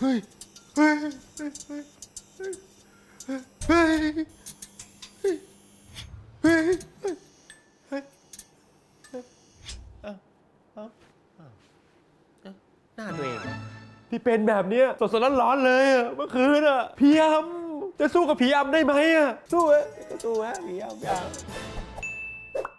เฮ้ยเฮ้ยเฮ้ยเฮ้ยเฮ้ยหน้าตัวเองที่เป็นแบบเนี้ยสดๆร้อนๆเลยอะเมื่อคืนอะผีอำจะสู้กับผีอำได้ไหมอะสู้เอ้ยสู้ฮะผีอำผีอำ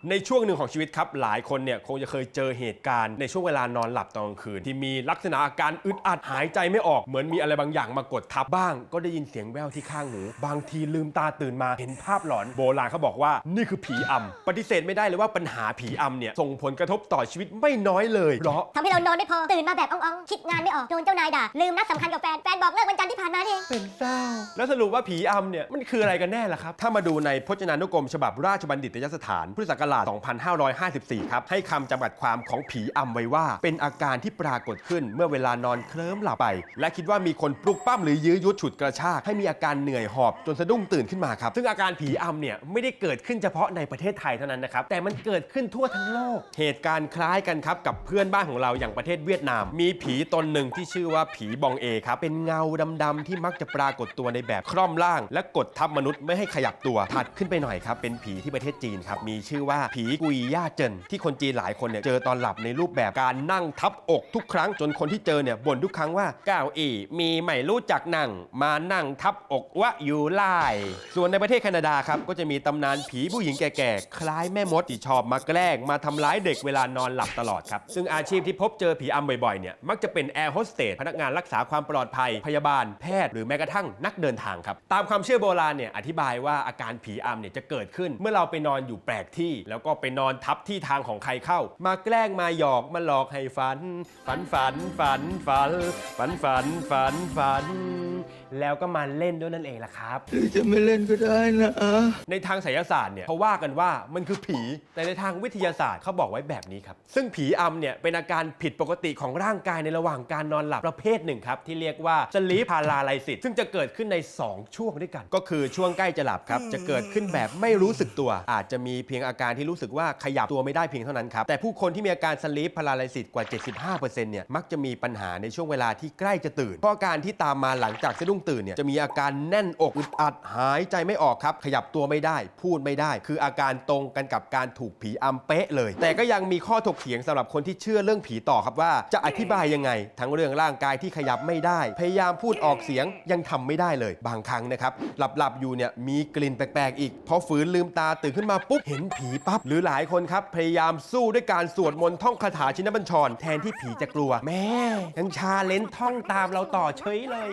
ในช่วงหนึ่งของชีวิตครับ หลายคนเนี่ยคงจะเคยเจอเหตุการณ์ในช่วงเวลานอนหลับตอนกลางคืน ที่มีลักษณะอาการอึดอัดหายใจไม่ออกเหมือนมีอะไรบางอย่างมากดทับบ้าง ก็ได้ยินเสียงแว่วที่ข้างหู บางทีลืมตาตื่นมาเห็นภาพหลอนโบราณเขาบอกว่านี่คือผีอำปฏิเสธไม่ได้เลยว่าปัญหาผีอำเนี่ยส่งผลกระทบต่อชีวิตไม่น้อยเลยเพราะทำให้เรานอนไม่พอตื่นมาแบบอ่องๆคิดงานไม่ออกโดนเจ้านายด่าลืมนัดสำคัญกับแฟนแฟนบอกเลิกวันจันทร์ที่ผ่านมานี่เองเป็นเศร้าแล้วสรุปว่าผีอำเนี่ยมันคืออะไรกันแน่ล่ะครับถ้ามาดูในพจนานุกรมฉบับราชบัณฑิตยสถานพุทธศักราช2554 ครับ ให้คำจำกัดความของผีอำไว้ว่า เป็นอาการที่ปรากฏขึ้นเมื่อเวลานอนเคลิ้มหลับไป และคิดว่ามีคนปลุกปั้มหรือยื้อยุดฉุดกระชากให้มีอาการเหนื่อยหอบจนสะดุ้งตื่นขึ้นมาครับ ซึ่งอาการผีอำเนี่ยไม่ได้เกิดขึ้นเฉพาะในประเทศไทยเท่านั้นนะครับ แต่มันเกิดขึ้นทั่วทั้งโลก เหตุการณ์คล้ายกันครับกับเพื่อนบ้านของเราอย่างประเทศเวียดนาม มีผีตนหนึ่งที่ชื่อว่าผีบองเอครับเป็นเงาดำๆที่มักจะปรากฏตัวในแบบคร่อมร่าง และกดทับมนุษย์ไม่ให้ขยับตัวถัดขึ้นไปหน่อยครับเป็นผีที่ประเทศจีนครับมีชื่อว่าผีกุยย่าเจินที่คนจีนหลายคนเนี่ยเจอตอนหลับในรูปแบบการนั่งทับอกทุกครั้งจนคนที่เจอเนี่ยบ่นทุกครั้งว่าก้าวอีมีไม่รู้จักนั่ง มานั่งทับอกวะอยู่ไล่ส่วนในประเทศแคนาดาครับก็จะมีตำนานผีผู้หญิงแก่ๆ คล้ายแม่มดที่ชอบมาแกล้งมาทำร้ายเด็กเวลานอนหลับตลอดครับ ซึ่งอาชีพที่พบเจอผีอำบ่อยๆเนี่ยมักจะเป็นแอร์โฮสเตสพนักงานรักษาความปลอดภัยพยาบาลแพทย์หรือแม้กระทั่งนักเดินทางครับตามความเชื่อโบราณเนี่ยอธิบายว่าอาการผีอำเนี่ยจะเกิดขึ้นเมื่อเราไปนอนอยู่แปลกที่แล้วก็ไปนอนทับที่ทางของใครเข้า มาแกล้งมาหยอกมาหลอกให้ฝัน ฝันฝันฝันฝันฝันฝันฝันฝัน แล้วก็มาเล่นด้วยนั่นเองล่ะครับ หรือจะไม่เล่นก็ได้นะ ในทางไสยศาสตร์เนี่ยเขาว่ากันว่ามันคือผี แต่ในทางวิทยาศาสตร์เขาบอกไว้แบบนี้ครับ ซึ่งผีอำเนี่ยเป็นอาการผิดปกติของร่างกายในระหว่างการนอนหลับประเภทหนึ่งครับที่เรียกว่า sleep paralysis ซึ่งจะเกิดขึ้นใน 2 ช่วงด้วยกัน ก็คือช่วงใกล้จะหลับครับจะเกิดขึ้นแบบไม่รู้สึกตัว อาจจะมีเพียงอาการที่รู้สึกว่าขยับตัวไม่ได้เพียงเท่านั้นครับแต่ผู้คนที่มีอาการ sleep paralysis กว่า 75%เนี่ยมักจะมีปัญหาในช่วงเวลาที่ใกล้จะตื่นเพราะอาการที่ตามมาหลังจากสะดุ้งตื่นเนี่ยจะมีอาการแน่นอกอึดอัดหายใจไม่ออกครับ ขยับตัวไม่ได้ พูดไม่ได้ คืออาการตรงกันกับการถูกผีอำเป๊ะเลย แต่ก็ยังมีข้อถกเถียงสำหรับคนที่เชื่อเรื่องผีต่อครับว่า จะอธิบายยังไง ทั้งเรื่องร่างกายที่ขยับไม่ได้ พยายามพูดออกเสียงยังทำไม่ได้เลย บางครั้งนะครับหลับๆอยู่เนี่ยมีกลิ่นแปลกๆ อีกพอฝืนลืมตาตื่นขึ้นมาปุ๊บเห็นผีปั๊บหรือหลายคนครับพยายามสู้ด้วยการสวดมนต์ท่องคาถาชินบัญชร แทนที่ผีจะกลัว แม่ยังชาเลนท่องตามเราต่อเฉยเลย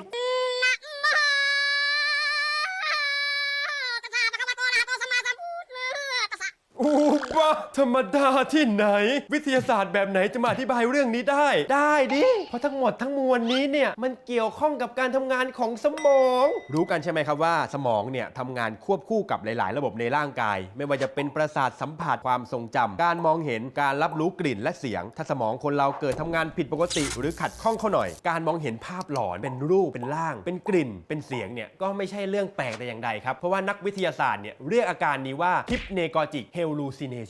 อุบะธรรมดาที่ไหน วิทยาศาสตร์แบบไหนจะมาอธิบายเรื่องนี้ได้ ได้ดิ เพราะทั้งหมดทั้งมวลนี้เนี่ยมันเกี่ยวข้องกับการทำงานของสมอง รู้กันใช่ไหมครับว่าสมองเนี่ยทำงานควบคู่กับหลาย ๆ ระบบในร่างกาย ไม่ว่าจะเป็นประสาทสัมผัสความทรงจำการมองเห็นการรับรู้กลิ่นและเสียง ถ้าสมองคนเราเกิดทำงานผิดปกติ หรือขัดข้องเข้าหน่อย การมองเห็นภาพหลอนเป็นรูปเป็นร่าง เป็นกลิ่น เป็นเสียงเนี่ยก็ไม่ใช่เรื่องแปลกแต่อย่างใดครับเพราะว่านักวิทยาศาสตร์เนี่ยเรียกอาการนี้ว่า hypnagogic hallucination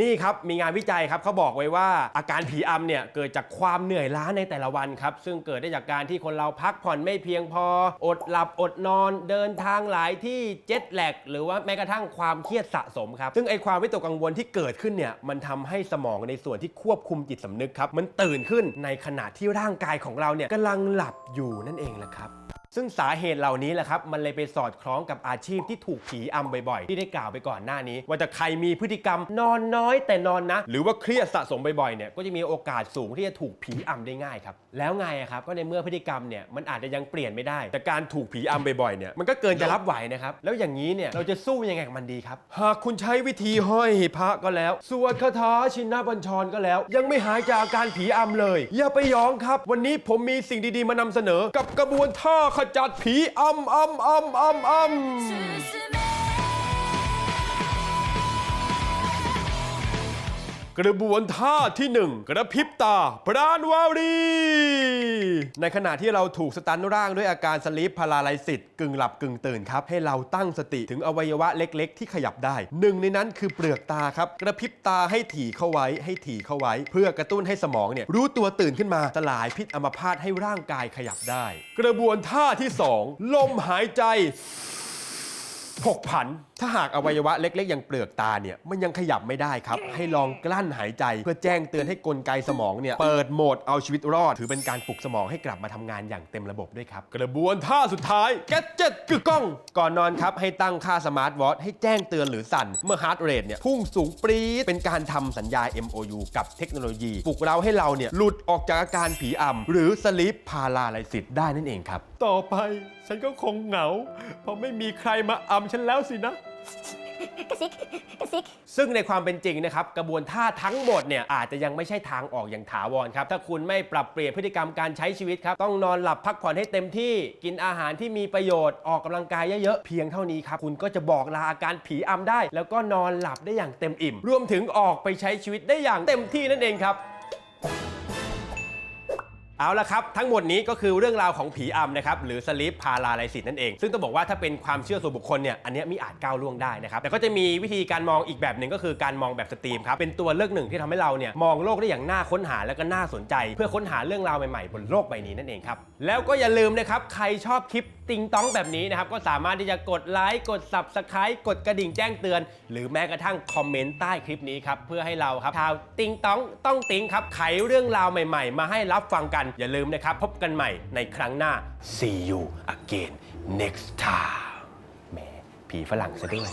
นี่ครับ มีงานวิจัยครับเขาบอกไว้ว่าอาการผีอำเนี่ยเกิดจากความเหนื่อยล้าในแต่ละวันครับ ซึ่งเกิดได้จากการที่คนเราพักผ่อนไม่เพียงพอ อดหลับอดนอนเดินทางหลายที่เจ็ตแลกหรือว่าแม้กระทั่งความเครียดสะสมครับ ซึ่งไอความวิตกกังวลที่เกิดขึ้นเนี่ยมันทำให้สมองในส่วนที่ควบคุมจิตสำนึกครับมันตื่นขึ้นในขณะที่ร่างกายของเราเนี่ยกำลังหลับอยู่นั่นเองแหละครับ ซึ่งสาเหตุเหล่านี้แหละครับ มันเลยไปสอดคล้องกับอาชีพที่ถูกผีอำบ่อยๆ ที่ได้กล่าวไปก่อนหน้านี้ ว่าจะใครมีพฤติกรรมนอนน้อยแต่นอนนะ หรือว่าเครียดสะสมบ่อยๆเนี่ยก็จะมีโอกาสสูงที่จะถูกผีอำได้ง่ายครับ แล้วไงครับ ก็ในเมื่อพฤติกรรมเนี่ยมันอาจจะยังเปลี่ยนไม่ได้ แต่การถูกผีอำบ่อยๆเนี่ยมันก็เกินจะรับไหวนะครับแล้วอย่างนี้เนี่ยเราจะสู้ยังไงกับมันดีครับหากคุณใช้วิธีห้อยพระก็แล้วสวดคาถาชินบัญชรก็แล้ว ยังไม่หายจากอาการผีอำเลย อย่าไปยองครับ วันนี้ผมมีสิ่งดีๆมานำเสนอ กับกระบวนท่าขจัดผีอำอำอำอำอำ กระบวนท่าที่หนึ่งกระพริบตา ปราณวารี ในขณะที่เราถูกสตันร่างด้วยอาการสลีปพาราไลซิสกึ่งหลับกึ่งตื่นครับ ให้เราตั้งสติถึงอวัยวะเล็กๆ ที่ขยับได้ หนึ่งในนั้นคือเปลือกตาครับ กระพริบตาให้ถี่เข้าไว้ให้ถี่เข้าไว้ เพื่อกระตุ้นให้สมองเนี่ยรู้ตัวตื่นขึ้นมาสลายพิษอัมพาตให้ร่างกายขยับได้ กระบวนท่าที่สองลมหายใจผกผัน ถ้าหากอวัยวะเล็กๆ อย่างเปลือกตาเนี่ยมันยังขยับไม่ได้ครับ ให้ลองกลั้นหายใจ เพื่อแจ้งเตือนให้กลไกสมองเนี่ยเปิดโหมดเอาชีวิตรอด ถือเป็นการปลุกสมองให้กลับมาทำงานอย่างเต็มระบบด้วยครับ กระบวนท่าสุดท้ายแกเจ็ตกึกก้อง ก่อนนอนครับให้ตั้งค่าสมาร์ทวอทให้แจ้งเตือนหรือสั่น เมื่อฮาร์ดเรทเนี่ยพุ่งสูงปรี๊ดเป็นการทำสัญญา MOU กับเทคโนโลยีปลุกเราให้เราเนี่ยหลุดออกจากอาการผีอำหรือสลีปพาราไลซิสได้นั่นเองครับ ต่อไปฉันก็คงเหงา เพราะไม่มีใครมาอำฉันแล้วสินะ กระซิกกระซิก ซึ่งในความเป็นจริงนะครับกระบวนท่าทั้งหมดเนี่ยอาจจะยังไม่ใช่ทางออกอย่างถาวรครับถ้าคุณไม่ปรับเปลี่ยนพฤติกรรมการใช้ชีวิตครับต้องนอนหลับพักผ่อนให้เต็มที่กินอาหารที่มีประโยชน์ออกกำลังกายเยอะๆเพียงเท่านี้ครับคุณก็จะบอกลาอาการผีอำได้ แล้วก็นอนหลับได้อย่างเต็มอิ่ม รวมถึงออกไปใช้ชีวิตได้อย่างเต็มที่นั่นเองครับ เอาละครับ ทั้งหมดนี้ก็คือเรื่องราวของผีอำนะครับหรือสลีปพาราไลซิสนั่นเอง ซึ่งต้องบอกว่าถ้าเป็นความเชื่อส่วนบุคคลเนี่ยอันนี้มิอาจก้าวล่วงได้นะครับแต่ก็จะมีวิธีการมองอีกแบบหนึ่งก็คือการมองแบบสตรีมครับเป็นตัวเลือกหนึ่งที่ทำให้เราเนี่ยมองโลกได้อย่างน่าค้นหาและก็น่าสนใจ เพื่อค้นหาเรื่องราวใหม่ๆบนโลกใบนี้นั่นเองครับแล้วก็อย่าลืมนะครับใครชอบคลิปติงต้องแบบนี้นะครับก็สามารถที่จะกดไลค์กด subscribe กดกระดิ่งแจ้งเตือน หรือแม้กระทั่งคอมเมนต์ใต้คลิปนี้ครับเพื่อให้เราครับชาวติงต้องต้องติงครับไขเรื่องราวใหม่ ๆ มาให้รับฟังกันอย่าลืมนะครับ พบกันใหม่ในครั้งหน้า see you again next time แหมผีฝรั่งซะด้วย